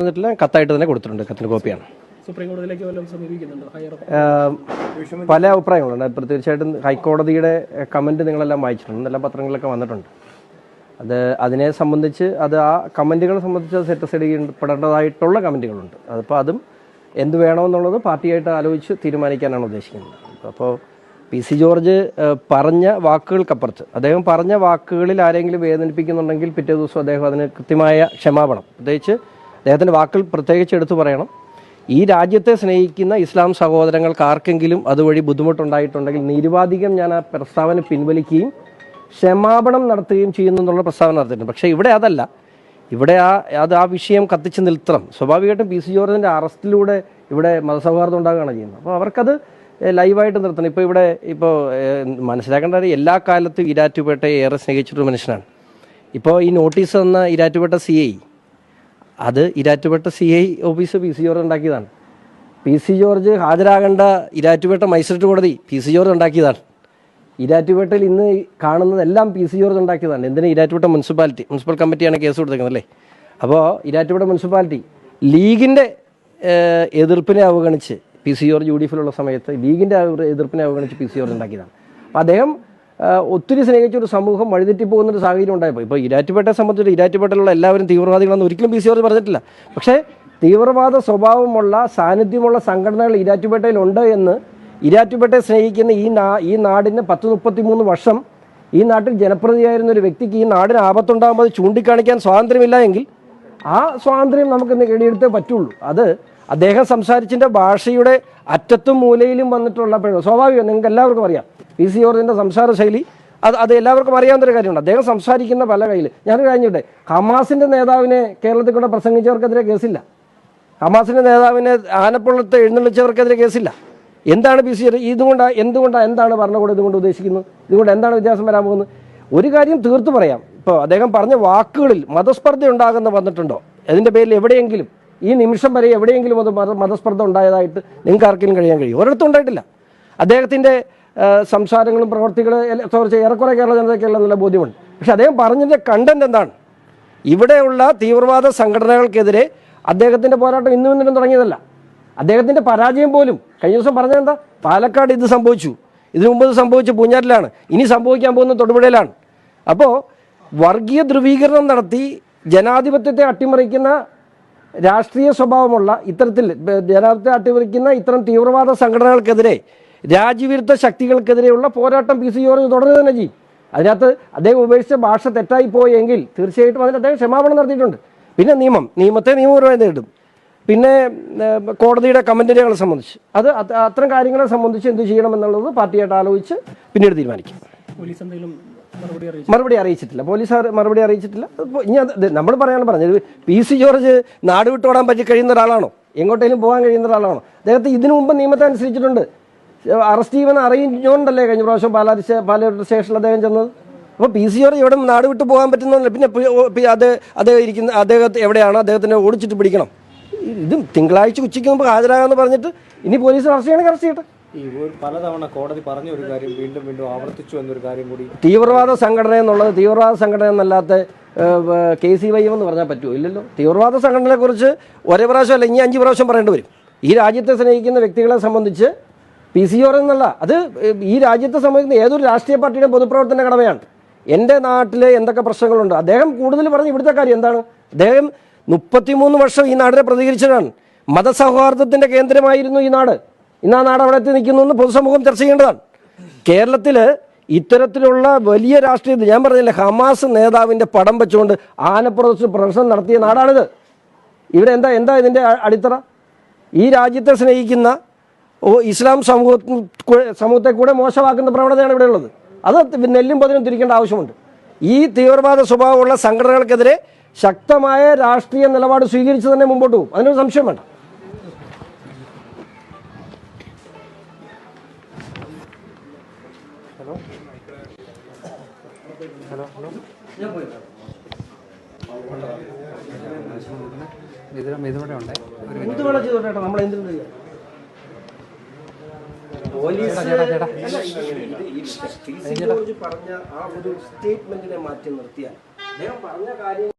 എന്നിട്ടില്ല കത്തായിട്ട് തന്നെ കൊടുത്തിട്ടുണ്ട്. കത്തിന് കോപ്പിയാണ്. സുപ്രീം കോടതിയിലേക്ക് വല്ലതും സമീപിക്കുന്നുണ്ടോ? പല അഭിപ്രായങ്ങളുണ്ട്. തീർച്ചയായിട്ടും ഹൈക്കോടതിയുടെ കമന്റ് നിങ്ങളെല്ലാം വായിച്ചിട്ടുണ്ട്. എല്ലാ പത്രങ്ങളിലൊക്കെ വന്നിട്ടുണ്ട്. അത് അതിനെ സംബന്ധിച്ച് അത് ആ കമന്റുകളെ സംബന്ധിച്ച് അത് സെറ്റ് സൈഡ് ചെയ്യപ്പെടേണ്ടതായിട്ടുള്ള കമന്റുകളുണ്ട് അതിപ്പോൾ അതും എന്ത് വേണമെന്നുള്ളത് പാർട്ടിയായിട്ട് ആലോചിച്ച് തീരുമാനിക്കാനാണ് ഉദ്ദേശിക്കുന്നത്. അപ്പോൾ പി സി ജോർജ് പറഞ്ഞ വാക്കുകൾക്കപ്പുറത്ത് അദ്ദേഹം പറഞ്ഞ വാക്കുകളിൽ ആരെങ്കിലും വേദനിപ്പിക്കുന്നുണ്ടെങ്കിൽ പിറ്റേ ദിവസം അദ്ദേഹം അതിന് കൃത്യമായ ക്ഷമാപണം. പ്രത്യേകിച്ച് അദ്ദേഹത്തിന്റെ വാക്കുകൾ പ്രത്യേകിച്ച് എടുത്തു പറയണം. ഈ രാജ്യത്തെ സ്നേഹിക്കുന്ന ഇസ്ലാം സഹോദരങ്ങൾക്ക് ആർക്കെങ്കിലും അതുവഴി ബുദ്ധിമുട്ടുണ്ടായിട്ടുണ്ടെങ്കിൽ നിരുപാധികം ഞാൻ ആ പ്രസ്താവന പിൻവലിക്കുകയും ക്ഷമാപണം നടത്തുകയും ചെയ്യുന്നു എന്നുള്ള പ്രസ്താവന നടത്തിയിട്ടുണ്ട്. പക്ഷേ ഇവിടെ അതല്ല. ഇവിടെ ആ അത് ആ വിഷയം കത്തിച്ച് നിൽത്തണം. സ്വാഭാവികമായിട്ടും പി സി ജോർജിന്റെ അറസ്റ്റിലൂടെ ഇവിടെ മതസൗഹാർദ്ദം ഉണ്ടാകുകയാണ് ചെയ്യുന്നത്. അപ്പോൾ അവർക്കത് ലൈവായിട്ട് നിർത്തണം. ഇപ്പോൾ ഇവിടെ ഇപ്പോൾ മനസ്സിലാക്കേണ്ട എല്ലാ കാലത്തും ഇരാറ്റുപേട്ടയെ ഏറെ സ്നേഹിച്ചിട്ടൊരു മനുഷ്യനാണ്. ഇപ്പോൾ ഈ നോട്ടീസ് തന്ന ഇരാറ്റുപേട്ട സി ഐ അത് Erattupetta C I office P C George ഉണ്ടാക്കിയതാണ്. പി സി ജോർജ് ഹാജരാകേണ്ട ഇരാറ്റുപേട്ട മജിസ്ട്രേറ്റ് കോടതി പി സി ജോർജ് ഉണ്ടാക്കിയതാണ്. ഇരാറ്റുപേട്ടയിൽ ഇന്ന് കാണുന്നതെല്ലാം പി സി ജോർജ് ഉണ്ടാക്കിയതാണ്. എന്തിനാ? ഇരാറ്റുപേട്ട മുനിസിപ്പാലിറ്റി മുനിസിപ്പൽ കമ്മിറ്റിയാണ് കേസ് കൊടുത്തേക്കുന്നത് അല്ലേ? അപ്പോൾ ഇരാറ്റുപേട്ട മുനിസിപ്പാലിറ്റി ലീഗിന്റെ എതിർപ്പിനെ അവഗണിച്ച് P C George U D എഫിലുള്ള സമയത്ത് ലീഗിന്റെ എതിർപ്പിനെ അവഗണിച്ച് പി സി ജോർജ് ഉണ്ടാക്കിയതാണ്. അപ്പോൾ അദ്ദേഹം ഒത്തിരി സ്നേഹിച്ച ഒരു സമൂഹം വഴിതെറ്റി പോകുന്ന ഒരു സാഹചര്യം ഉണ്ടായപ്പോൾ. ഇപ്പോൾ ഇരാറ്റുപേട്ടയെ സംബന്ധിച്ചിട്ട് ഇരാറ്റുപേട്ടയിലുള്ള എല്ലാവരും തീവ്രവാദികളെന്ന് ഒരിക്കലും പി സി ഓർജ് പറഞ്ഞിട്ടില്ല. പക്ഷേ തീവ്രവാദ സ്വഭാവമുള്ള സാന്നിധ്യമുള്ള സംഘടനകൾ ഇരാറ്റുപേട്ടയിലുണ്ട് എന്ന് ഇരാറ്റുപേട്ടയെ സ്നേഹിക്കുന്ന ഈ നാ ഈ നാടിന് പത്ത് മുപ്പത്തി മൂന്ന് വർഷം ഈ നാട്ടിൽ ജനപ്രതിയായിരുന്ന ഒരു വ്യക്തിക്ക് ഈ നാടിന് ആപത്തുണ്ടാകുമ്പോൾ അത് ചൂണ്ടിക്കാണിക്കാൻ സ്വാതന്ത്ര്യമില്ല എങ്കിൽ ആ സ്വാതന്ത്ര്യം നമുക്ക് ഇന്ന് നേടിയെടുത്തേ പറ്റുള്ളൂ. അത് അദ്ദേഹം സംസാരിച്ചതിന്റെ ഭാഷയുടെ അറ്റത്തും മൂലയിലും വന്നിട്ടുള്ള സ്വാഭാവികം നിങ്ങൾക്ക് എല്ലാവർക്കും അറിയാം. പി സി ജോർജിന്റെ സംസാര ശൈലി അത് അത് എല്ലാവർക്കും അറിയാവുന്നൊരു കാര്യമുണ്ട്. അദ്ദേഹം സംസാരിക്കുന്ന പല കയ്യിൽ ഞാൻ കഴിഞ്ഞിട്ടെ ഹമാസിന്റെ നേതാവിനെ കേരളത്തിൽ കൂടെ പ്രസംഗിച്ചവർക്കെതിരെ കേസില്ല. ഹമാസിന്റെ നേതാവിനെ ആനപ്പുള്ളത്ത് എഴുന്നള്ളിച്ചവർക്കെതിരെ കേസില്ല. എന്താണ് പി സി ഇതുകൊണ്ടാണ് എന്തുകൊണ്ടാണ് എന്താണ് ഭരണകൂടം ഇതുകൊണ്ട് ഉദ്ദേശിക്കുന്നത്? ഇതുകൊണ്ട് എന്താണ് വ്യത്യാസം വരാൻ പോകുന്നത്? ഒരു കാര്യം തീർത്തു പറയാം. ഇപ്പോൾ അദ്ദേഹം പറഞ്ഞ വാക്കുകളിൽ മതസ്പർദ്ധ ഉണ്ടാകുന്ന വന്നിട്ടുണ്ടോ? അതിന്റെ പേരിൽ എവിടെയെങ്കിലും ഈ നിമിഷം വരെ എവിടെയെങ്കിലും അത് മത മതസ്പർദ്ധ ഉണ്ടായതായിട്ട് നിങ്ങൾക്ക് ആർക്കെങ്കിലും കഴിയാൻ കഴിയും? ഒരിടത്തും ഉണ്ടായിട്ടില്ല. അദ്ദേഹത്തിന്റെ സംസാരങ്ങളും പ്രവർത്തികളും സോറി ഏറെക്കുറെ കേരള ജനതയ്ക്കുള്ള നല്ല ബോധ്യമുണ്ട്. പക്ഷെ അദ്ദേഹം പറഞ്ഞതിന്റെ കണ്ടന്റ് എന്താണ്? ഇവിടെയുള്ള തീവ്രവാദ സംഘടനകൾക്കെതിരെ അദ്ദേഹത്തിന്റെ പോരാട്ടം ഇന്നും ഇന്നലും തുടങ്ങിയതല്ല. അദ്ദേഹത്തിന്റെ പരാജയം പോലും കഴിഞ്ഞ ദിവസം പറഞ്ഞത് എന്താ? പാലക്കാട് ഇത് സംഭവിച്ചു. ഇതിനു മുമ്പ് ഇത് സംഭവിച്ച പൂഞ്ഞാറ്റിലാണ്. ഇനി സംഭവിക്കാൻ പോകുന്ന തൊടുപുഴയിലാണ്. അപ്പോൾ വർഗീയ ധ്രുവീകരണം നടത്തി ജനാധിപത്യത്തെ അട്ടിമറിക്കുന്ന രാഷ്ട്രീയ സ്വഭാവമുള്ള ഇത്തരത്തിൽ ജനാധിപത്യത്തെ അട്ടിമറിക്കുന്ന ഇത്തരം തീവ്രവാദ സംഘടനകൾക്കെതിരെ രാജ്യവിരുദ്ധ ശക്തികൾക്കെതിരെയുള്ള പോരാട്ടം പി സി ജോർജ് തുടരുക തന്നെ ചെയ്യും. അതിനകത്ത് അദ്ദേഹം ഉപേക്ഷിച്ച ഭാഷ തെറ്റായി പോയെങ്കിൽ തീർച്ചയായിട്ടും അതിന് അദ്ദേഹം ക്ഷമാപണം നടത്തിയിട്ടുണ്ട്. പിന്നെ നിയമം. നിയമത്തെ നിയമപരമായി നേരിടും. പിന്നെ കോടതിയുടെ കമന്റുകളെ സംബന്ധിച്ച്. അത് അത് അത്തരം കാര്യങ്ങളെ സംബന്ധിച്ച് എന്ത് ചെയ്യണം എന്നുള്ളത് പാർട്ടിയായിട്ട് ആലോചിച്ച് പിന്നീട് തീരുമാനിക്കും. പോലീസ് എന്തെങ്കിലും മറുപടി അറിയിച്ചിട്ടില്ല. പോലീസ് മറുപടി അറിയിച്ചിട്ടില്ല. ഇനി അത് നമ്മൾ പറയാൻ പറഞ്ഞത് പി സി ജോർജ് നാട് വിട്ടോടാൻ പറ്റി കഴിയുന്ന ഒരാളാണോ? എങ്ങോട്ടേലും പോകാൻ കഴിയുന്ന ഒരാളാണോ? അദ്ദേഹത്തെ ഇതിനു മുമ്പ് നിയമത്തെ അനുസരിച്ചിട്ടുണ്ട്. അറസ്റ്റ് ചെയ്യുമെന്ന് അറിയിഞ്ഞോണ്ടല്ലേ കഴിഞ്ഞ പ്രാവശ്യം പാലാരി പാലാരി സ്റ്റേഷനിൽ അദ്ദേഹം ചെന്നത്? അപ്പോൾ പി സി ജോർജ് ഇവിടെ നാട് വിട്ട് പോകാൻ പറ്റുന്നില്ല പിന്നെ അത് അദ്ദേഹം ഇരിക്കുന്ന അദ്ദേഹം എവിടെയാണ് അദ്ദേഹത്തിനെ ഓടിച്ചിട്ട് പിടിക്കണം? ഇത് തിങ്കളാഴ്ച ഉച്ചയ്ക്ക് മുമ്പ് ഹാജരാകാന്ന് പറഞ്ഞിട്ട് ഇനി പോലീസ് അറസ്റ്റ് ചെയ്യണമെങ്കിൽ അറസ്റ്റ് ചെയ്യട്ടെ. പലതവണ കോടതി പറഞ്ഞ ഒരു കാര്യം വീണ്ടും വീണ്ടും ആവർത്തിച്ചു എന്നൊരു കാര്യം കൂടി തീവ്രവാദ സംഘടന എന്നുള്ളത് തീവ്രവാദ സംഘടന എന്നല്ലാത്ത കെ സി വൈ എന്ന് പറഞ്ഞാൽ പറ്റുമോ? ഇല്ലല്ലോ. തീവ്രവാദ സംഘടനയെക്കുറിച്ച് ഒരേ പ്രാവശ്യം അല്ല ഇനി അഞ്ച് പ്രാവശ്യം പറയേണ്ടി വരും. ഈ രാജ്യത്തെ സ്നേഹിക്കുന്ന വ്യക്തികളെ സംബന്ധിച്ച് പി സി ഓർ എന്നല്ല. അത് ഈ രാജ്യത്തെ സംബന്ധിക്കുന്ന ഏതൊരു രാഷ്ട്രീയ പാർട്ടിയുടെ പൊതുപ്രവർത്തന കടമയാണ്. എന്റെ നാട്ടിൽ എന്തൊക്കെ പ്രശ്നങ്ങളുണ്ട്? അദ്ദേഹം കൂടുതൽ പറഞ്ഞ് ഇവിടുത്തെ കാര്യം എന്താണ്? അദ്ദേഹം മുപ്പത്തിമൂന്ന് വർഷം ഈ നാടിനെ പ്രതികരിച്ചതാണ് മതസൗഹാർദ്ദത്തിന്റെ കേന്ദ്രമായിരുന്നു ഈ നാട്. ഇന്ന് ആ നാട് അവിടെ എത്തി നിൽക്കുന്നു എന്ന് പൊതുസമൂഹം ചർച്ച ചെയ്യേണ്ടതാണ്. കേരളത്തിൽ ഇത്തരത്തിലുള്ള വലിയ രാഷ്ട്രീയത്തിൽ ഞാൻ പറഞ്ഞില്ല ഹമാസ് നേതാവിന്റെ പടം വെച്ചുകൊണ്ട് ആനപ്പുറത്ത് പ്രദർശനം നടത്തിയ നാടാണിത്. ഇവിടെ എന്താ എന്താ ഇതിന്റെ അടിത്തറ? ഈ രാജ്യത്തെ സ്നേഹിക്കുന്ന ഓ ഇസ്ലാം സമൂഹ സമൂഹത്തെ കൂടെ മോശമാക്കുന്ന പ്രവണതയാണ് ഇവിടെ ഉള്ളത് അത് നെല്ലും പതിനും തിരിക്കേണ്ട ആവശ്യമുണ്ട് ഈ തീവ്രവാദ സ്വഭാവമുള്ള സംഘടനകൾക്കെതിരെ ശക്തമായ രാഷ്ട്രീയ നിലപാട് സ്വീകരിച്ച് തന്നെ മുമ്പോട്ട് പോകും അതിനൊരു സംശയം വേണ്ട ഹലോ ഹലോ ഉണ്ട് ഒരു എന്ത് വേണം ചെയ്തോട്ടെ നമ്മൾ എന്തിനും ചെയ്യാം. പോലീസ് പറഞ്ഞ ആ ഒരു സ്റ്റേറ്റ്മെന്റിനെ മാറ്റി നിർത്തിയാൽ അദ്ദേഹം പറഞ്ഞ കാര്യം